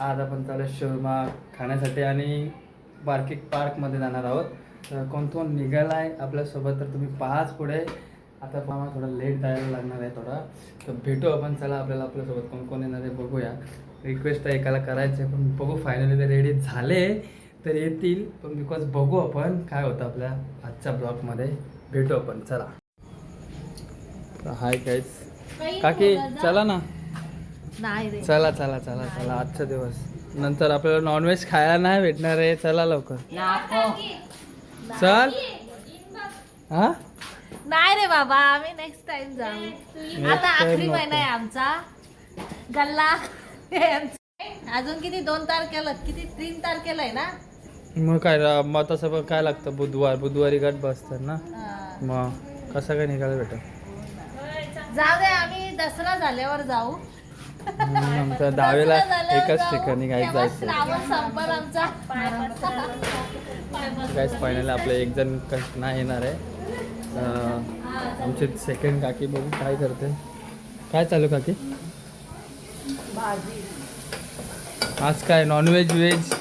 आज आपण चालू शोरमा खाण्यासाठी आणि बार्किक पार्कमध्ये जाणार आहोत. तर कोण कोण निघाला आहे आपल्यासोबत तर तुम्ही पाहाच पुढे. आता मला थोडं लेट जायला लागणार आहे थोडा. तर भेटू आपण चला आपल्याला आपल्यासोबत कोण कोण येणार आहे बघूया. रिक्वेस्ट आहे एकाला करायचं आहे पण बघू फायनली ते रेडी झाले तर येतील. पण बिकॉज बघू आपण काय होतं आपल्या आजच्या ब्लॉगमध्ये भेटू आपण चला. हाय काहीच काकी चला ना. नाही रे. चला चला चला चला आजचा दिवस. नंतर आपल्याला नॉनव्हेज खायला नाही भेटणार आहे. चला लवकर. चल. हा? नाही रे बाबा आम्ही नेक्स्ट टाइम जाऊ. आता आखरी. महिना आहे आमचा. गल्ला. अजून किती? दोन तारखेला किती? तीन तारखेला आहे ना? मग काय रा- मग तसं पण काय लागतं? बुधवार बुधवारी गट बसतात ना? हा. मग कसं काय निघायला भेटत जाऊ दे आम्ही दसरा झाल्यावर जाऊ. आमच्या दहावीला दसरा झाल्यावर एकाच. ठिकाणी काय जायचं. आमचा. काहीच फायनल आपलं एक जण नाही येणार आहे. अं, आमचे सेकंड काकी बघू काय करते. काय चालू काकी? आज काय नॉनव्हेज व्हेज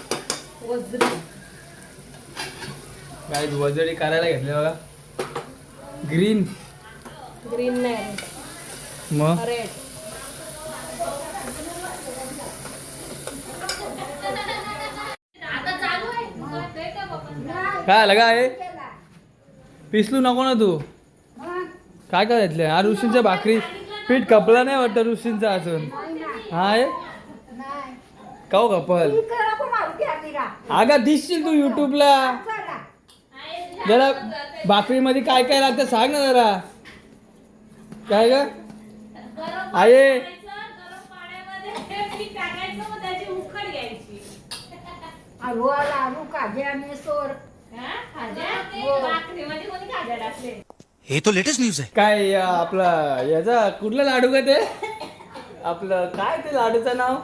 काय वजडी करायला घेतले बघा. ग्रीन ग्रीन नाही. मग? काय आलं काय? पिसलू नको ना तू. काय काय घेतलं हा ऋषींच्या भाकरी पीठ कपला नाही वाटतं ऋषींचा अजून. हाय? काऊ कपल अगं दिसशील तू युट्यूबला जरा भाकरीमध्ये काय काय लागतं सांग ना जरा. काय ग? आहे. हे तो लेटेस्ट न्यूज आहे. काय या आपला याचा कुठला लाडू का ते? आपलं काय ते लाडूचं नाव?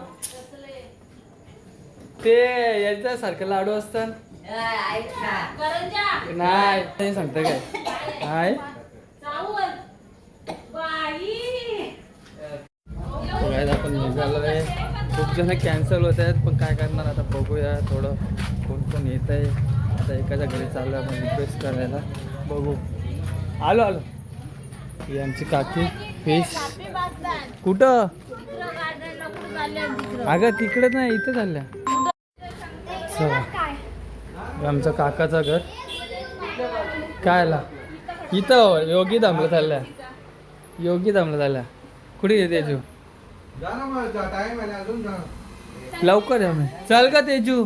ते याच्या सारखं लाडू असतात नाही नाही सांगतं काय? काय बघायला आपण निघालो आहे. खूप जण कॅन्सल होत आहेत पण काय करणार आता बघूया थोडं कोण कोण येत आहे आता एकाच्या घरी चाललो आपण रिक्वेस्ट करायला. बघू. आलो आलो. ही आमची काकी फिश. कुठं? अगं तिकडे नाही इथं चालल्या. चला. आमचं काकाचं घर. काय आला इथं हो, योगी थांबलं चालल्या. योगी थांबलं चालल्या. कुठे येते तेजू लवकर या मी चल का तेजू।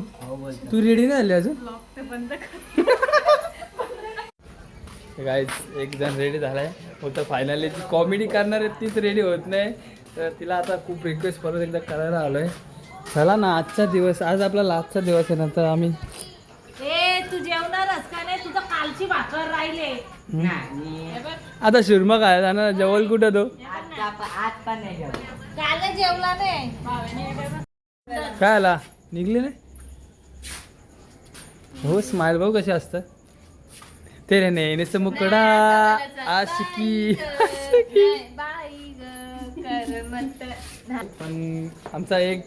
तू रेडी नाही झाली अजून? गाईज एक जण रेडी झालाय. फक्त फायनली जी कॉमेडी करणार आहे तीच रेडी होत नाही. तर तिला आता खूप रिक्वेस्ट परत एकदा करायला आलोय. चला ना आजचा दिवस आज आपला लास्टचा दिवस आहे नंतर आम्ही ए तू जेवणारच का नाही? तुझं कालची भाकर राहिले. आता शिरमा काय जाणार जवळ कुठं तो? काल जेवला नाही. काय आला निघली नाही? हो स्माइल भाऊ कसे असतं. ते रे नेहमीच मुकडा. आशिकी. पण आमचा एक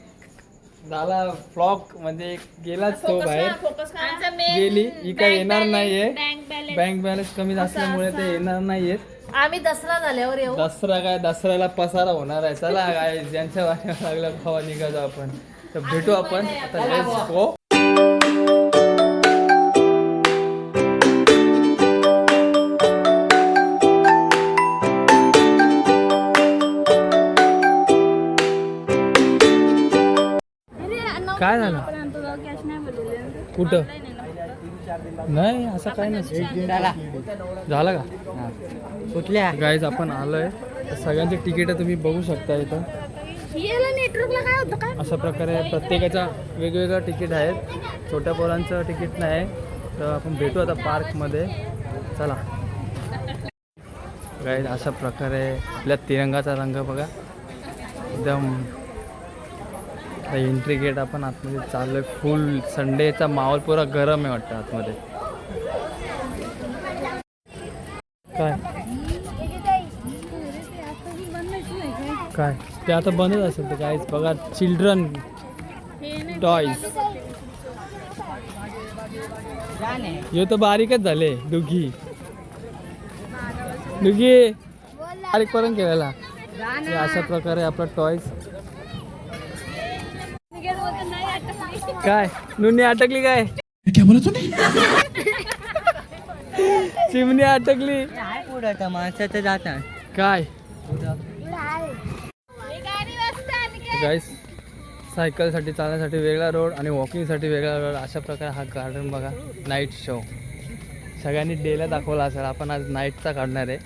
झाला फ्लॉक म्हणजे एक गेलाच तो बाहेर. गेली. ही काय येणार नाहीये. बँक बॅलन्स कमी असल्यामुळे ते येणार नाहीयेत आम्ही दसरा झाल्यावर येऊ. दसरा काय दसऱ्याला पसारा होणार आहे. चला काय ज्यांच्या वाट्यावर लागलं खावा निघायचो आपण. तर भेटू आपण. आता लेट्स गो काय झालं? कुठं? नाही असं काय नाही. झालं का? कुठल्या? गाईज आपण आलोय. सगळ्यांचे तिकीट तुम्ही बघू शकता इथं. नेटवर्कला काय होतं काय अशा प्रकारे प्रत्येकाचा वेगवेगळं तिकीट आहेत. छोट्या पोरांचं तिकीट नाही. तर आपण भेटू आता पार्कमध्ये. चला. अशा प्रकारे आपल्या तिरंगाचा रंग बघा. एकदम एंट्री गेट आपण आतमध्ये चाललोय. फुल संडेचा माहोल पुरा गरम आहे वाटतं आतमध्ये. काय? काय? ते आता बंदच असेल ते काहीच बघा चिल्ड्रन टॉईस हे तर बारीकच झाले दुखी दुखी बारीक पर्यंत केलेला. अशा प्रकारे आपला टॉईस काय? नुनी अटकली काय? क्या चिमणी अटकली. पुढं माणसाचं जातात काय? गाईस सायकलसाठी चालण्यासाठी वेगळा रोड आणि वॉकिंगसाठी वेगळा रोड अशा प्रकारे हा गार्डन बघा नाईट शो सगळ्यांनी डेला दाखवला असेल. आपण आज नाईटचा काढणार आहे.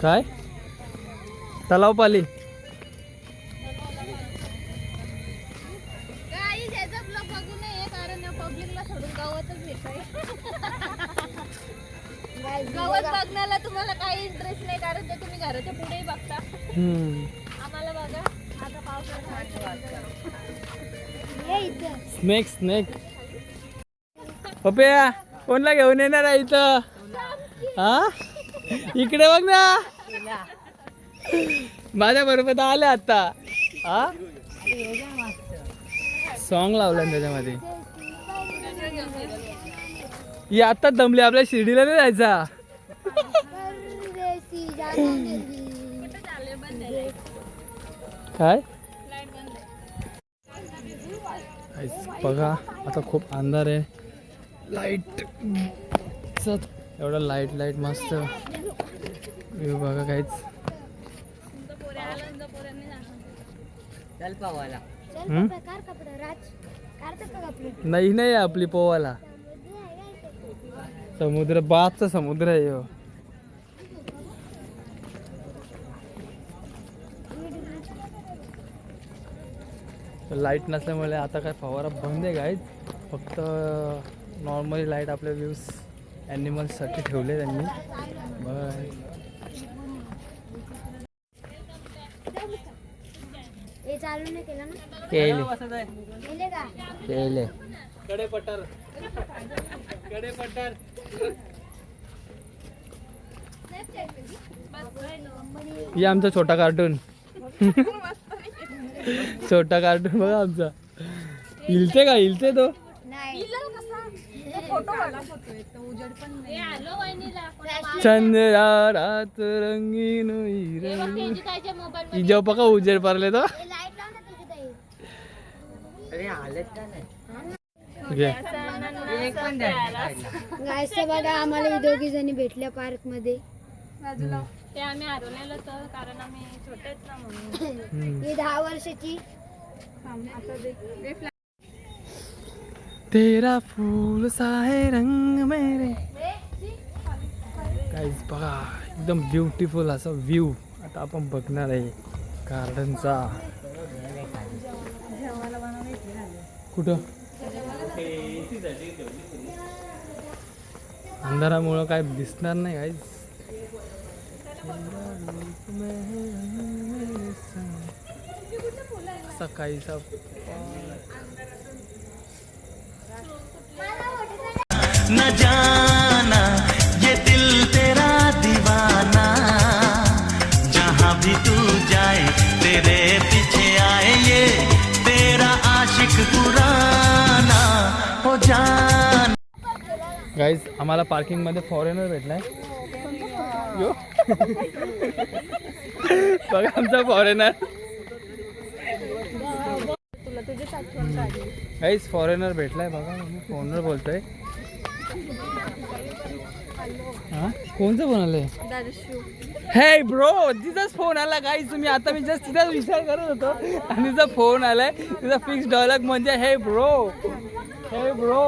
काय? तलावपाली. Snake snake. पप्या कोणला घेऊन येणार आहे इथं. हा? इकडे बघ ना. माझ्या बरोबर तर आले आता. हा? सॉन्ग लावलं ना त्याच्यामध्ये. ही आत्ताच दमली आपल्या शिर्डीला नाही जायचा. काय? बघा आता खूप अंधार आहे. लाइट एवढं लाइट लाइट मस्त. व्ह्यू बघा काहीच चल पावाला हम्म? नाही नाही आपली पोवाला समुद्र बापचा समुद्र आहे लाइट नसल्यामुळे आता काय फवारा बंद आहे गाईज फक्त नॉर्मली लाइट आपल्या व्ह्यूज ॲनिमल्ससाठी ठेवले त्यांनी. हे नाही केलं ना? केले. कडे पठार. कडे पठार. हे आमचा छोटा कार्टून छोटा कार्टून बघा आमचा. हिलते का? हिलते तो? नाही. चंद्रा रात रंगीन. ही जेव्हा बघा उजेड पडले तो. बघा आम्हाला दोघी जणी भेटल्या पार्कमध्ये. ते आम्ही हरवलेलो तर कारण आम्ही छोटेच ना म्हणून. ही दहा वर्षाची. तेरा फूल सा है रंग मेरे. काहीच बघा एकदम ब्युटिफुल असा व्ह्यू आता आपण बघणार आहे गार्डनचा कुठं? अंधारामुळं काय दिसणार नाही काहीच सकाळीचा न जाना ये दिल तेरा दीवाना। जहाँ भी तू जाए तेरे पीछे आए ये तेरा आशिक पुराना। हो जान। गाईज आम्हाला पार्किंग मध्ये फॉरेनर भेटलाय. यो. बघा आमचा फॉरेनर गाईज फॉरेनर भेटलाय बघा मी फोनवर बोलतोय. हा? कोणचा फोन आलाय? हे ब्रो तिचाच फोन आला गाईज तुम्ही आता मी जस्ट तिचाच विचार करत होतो. आणि तिचा फोन आलाय. तिचा फिक्स डायलॉग म्हणजे हे ब्रो हे ब्रो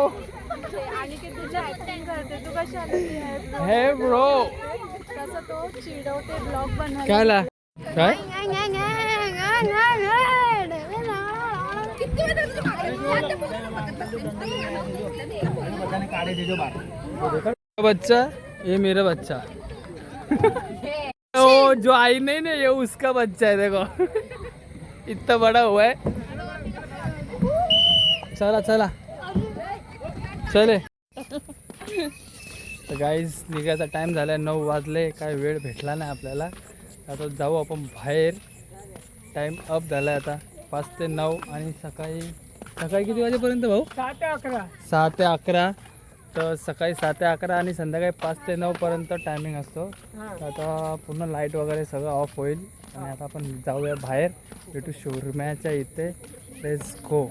हे ब्रो तसं तो चिडवते ब्लॉग बनवायला. काय? आला? काय बच्चा? ये मेरा बच्चा. ओ जो आई नहीं ना ये उसका बच्चा है देखो. इतना बड़ा हुआ है. चला चला. चले. तर गाईज निघायचा टाइम झालाय नऊ वाजले. काय वेळ भेटला नाही आपल्याला. आता जाऊ आपण बाहेर. टाईम अप झाला आहे आता. पाच ते नऊ आणि सकाळी सकाळी किती वाजेपर्यंत भाऊ? सहा ते अकरा. सहा ते अकरा. तर सकाळी सहा ते अकरा आणि संध्याकाळी पाच ते नऊपर्यंत टायमिंग असतो. तर आता पूर्ण लाइट वगैरे सगळं ऑफ होईल. आणि आता आपण जाऊया बाहेर. भेटू शोरम्याच्या इथे. लेट्स गो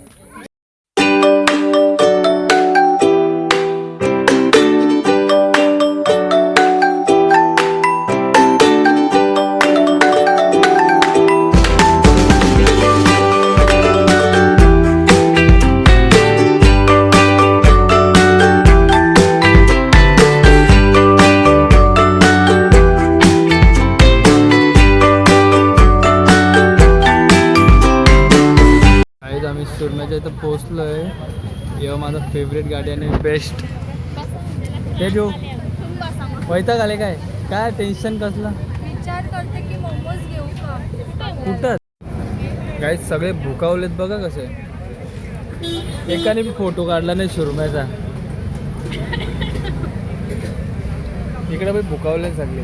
फेवरेट गाडी आणि बेस्ट हे जो वैताग आले काय? काय टेन्शन कसलं? विचार करते की मोमोज घेऊ का? कुठं? काय सगळे भुकावलेत बघा कसे. एकाने बी फोटो काढला नाही सुरम्याचा इकडे बी भुकावले सगळे.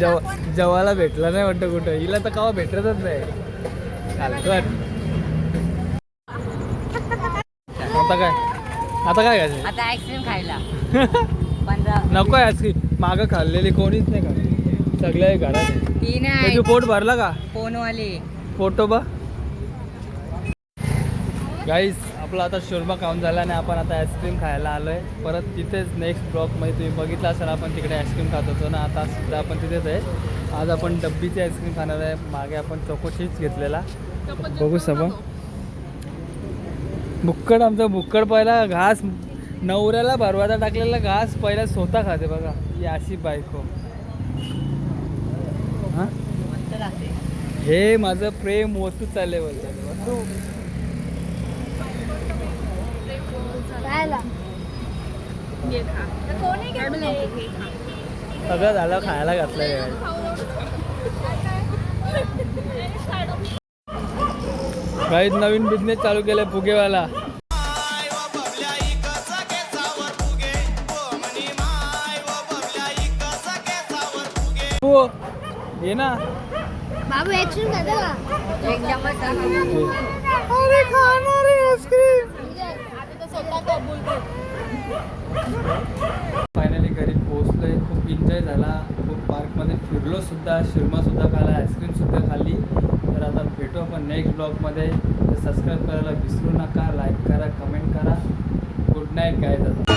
जव जवाला भेटला नाही वाटतं कुठं. हिला तर कवा भेटतच नाही. आता काय? आता काय आता आईस्क्रीम खायला. नको आईस्क्रीम मागं खाल्लेली कोणीच नाही खाल्ली सगळ्या घरात आहे. ती नाही तुझं पोट भरला का? फोनवाली. फोटो बा गाईस आपला आता शोरमा खाऊन झाला आणि आपण आता आईस्क्रीम खायला आलो आहे परत तिथेच नेक्स्ट ब्लॉकमध्ये तुम्ही बघितलं असेल आपण तिकडे आईस्क्रीम खात होतो ना आता सुद्धा आपण तिथेच आहे. आज आपण डब्बीची आईस्क्रीम खाणार आहे. मागे आपण चोकोचीच घेतलेला. बघू सगळं बुक्कड आमचा बुक्कड पहिला घास नवऱ्याला भरवादा टाकलेला घास पहिला स्वतः खाते बघा. ही अशी बायको. हां? हे माझं प्रेम ओतू चालले सगळं झालं खायला घातलं काही नवीन बिझनेस चालू केलाय फुगेवाला. हो ये ना. बाबू एक चम्मच अरे आईस्क्रीम फायनली घरी पोहोचलोय खूप एन्जॉय झाला खूप पार्कमध्ये सुद्धा शिरमा सुद्धा खाला आईस्क्रीम सुद्धा खाल्ली. तर आता भेटू आपण नेक्स्ट ब्लॉगमध्ये सबस्क्राईब करायला विसरू नका लाईक करा कमेंट करा. गुड नाईट काय जातं